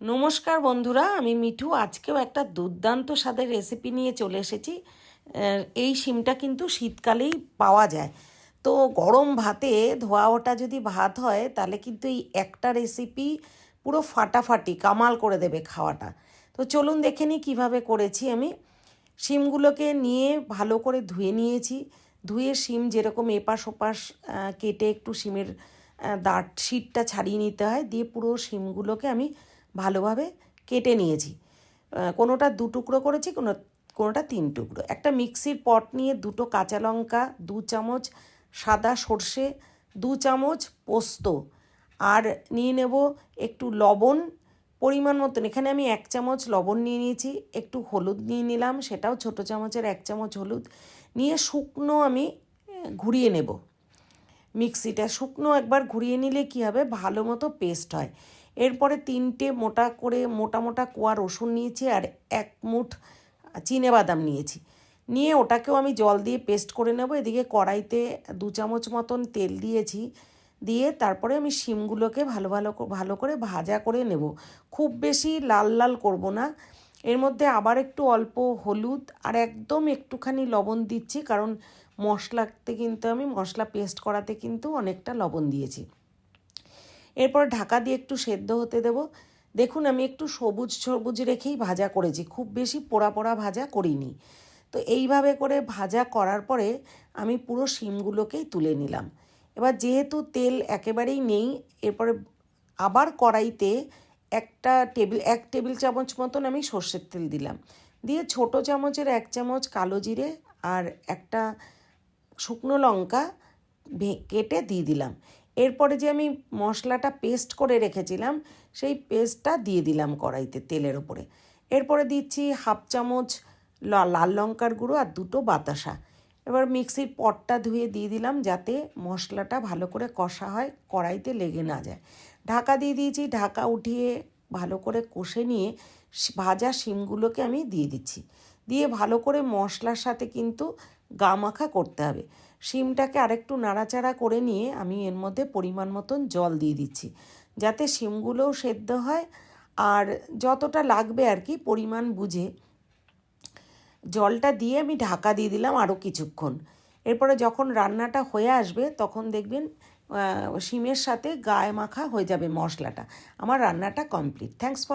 নমস্কার বন্ধুরা, আমি মিঠু। আজকেও একটা দুর্দান্ত স্বাদের রেসিপি নিয়ে চলে এসেছি। এই শিমটা কিন্তু শীতকালেই পাওয়া যায়। তো গরম ভাতে ধোয়া ওটা যদি ভাত হয়, তাহলে কিন্তু এই একটা রেসিপি পুরো ফাটাফাটি, কামাল করে দেবে খাওয়াটা। তো চলুন দেখে নিই কীভাবে করেছি আমি। শিমগুলোকে নিয়ে ভালো করে ধুয়ে নিয়েছি। ধুয়ে শিম যেরকম এপাশ ওপাশ কেটে একটু শিমের দাঁত শিটটা ছাড়িয়ে নিতে হয়, দিয়ে পুরো শিমগুলোকে আমি ভালোভাবে কেটে নিয়েছি। কোনোটা দু টুকরো করেছি, কোনো, কোনোটা তিন টুকরো। একটা মিক্সির পট নিয়ে দুটো কাঁচা লঙ্কা, দু চামচ সাদা সর্ষে, দু চামচ পোস্ত। আর নিয়ে নেব একটু লবণ পরিমাণ মতন। এখানে আমি এক চামচ লবণ নিয়ে নিয়েছি, একটু হলুদ নিয়ে নিলাম, সেটাও ছোটো চামচের এক চামচ হলুদ। নিয়ে শুকনো আমি ঘুরিয়ে নেব। মিক্সিটা শুকনো একবার ঘুরিয়ে নিলে কী হবে? ভালো মতো পেস্ট হয়। এরপরে তিনটে মোটা করে মোটা মোটা কোয়া রসুন নিয়েছি আর এক মুঠ চিনে বাদাম নিয়েছি। নিয়ে ওটাকেও আমি জল দিয়ে পেস্ট করে নেব। এদিকে কড়াইতে দু চামচ মতন তেল দিয়েছি। দিয়ে তারপরে আমি শিমগুলোকে ভালো ভালো ভালো করে ভাজা করে নেব। খুব বেশি লাল লাল করব না। এর মধ্যে আবার একটু অল্প হলুদ আর একদম একটুখানি লবণ দিচ্ছি, কারণ মশলাতে কিন্তু আমি, মশলা পেস্ট করাতে কিন্তু অনেকটা লবণ দিয়েছি। এরপর ঢাকা দিয়ে একটু সেদ্ধ হতে দেব। দেখুন, আমি একটু সবুজ সবুজ রেখেই ভাজা করেছি, খুব বেশি পোড়া পোড়া ভাজা করিনি। তো এইভাবে করে ভাজা করার পরে আমি পুরো শিমগুলোকেই তুলে নিলাম। এবার যেহেতু তেল একেবারেই নেই, এরপরে আবার কড়াইতে একটা টেবিল, এক টেবিল চামচ মতন আমি সর্ষের তেল দিলাম। দিয়ে ছোট চামচের এক চামচ কালো জিরে আর একটা শুকনো লঙ্কা কেটে দিয়ে দিলাম। এরপরে যে আমি মশলাটা পেস্ট করে রেখেছিলাম, সেই পেস্টটা দিয়ে দিলাম কড়াইতে তেলের ওপরে এরপরে দিচ্ছি হাফ চামচ লাল লঙ্কার গুঁড়ো আর দুটো বাতাসা। এবার মিক্সির পটটা ধুয়ে দিয়ে দিলাম যাতে মশলাটা ভালো করে কষা হয়, কড়াইতে লেগে না যায়। ঢাকা দিয়ে দিয়েছি, ঢাকা উঠিয়ে ভালো করে কষে নিয়ে ভাজা শিমগুলোকে আমি দিয়ে দিচ্ছি। দিয়ে ভালো করে মশলার সাথে কিন্তু গা মাখা করতে হবে। শিমটাকে আরেকটু নাড়াচাড়া করে নিয়ে আমি এর মধ্যে পরিমাণ মতন জল দিয়ে দিচ্ছি, যাতে শিমগুলোও সেদ্ধ হয়। আর যতটা লাগবে আর কি পরিমাণ বুঝে জলটা দিয়ে আমি ঢাকা দিয়ে দিলাম আরও কিছুক্ষণ। এরপরে যখন রান্নাটা হয়ে আসবে তখন দেখবেন শিমের সাথে গায়ে মাখা হয়ে যাবে মশলাটা। আমার রান্নাটা কমপ্লিট। Thanks for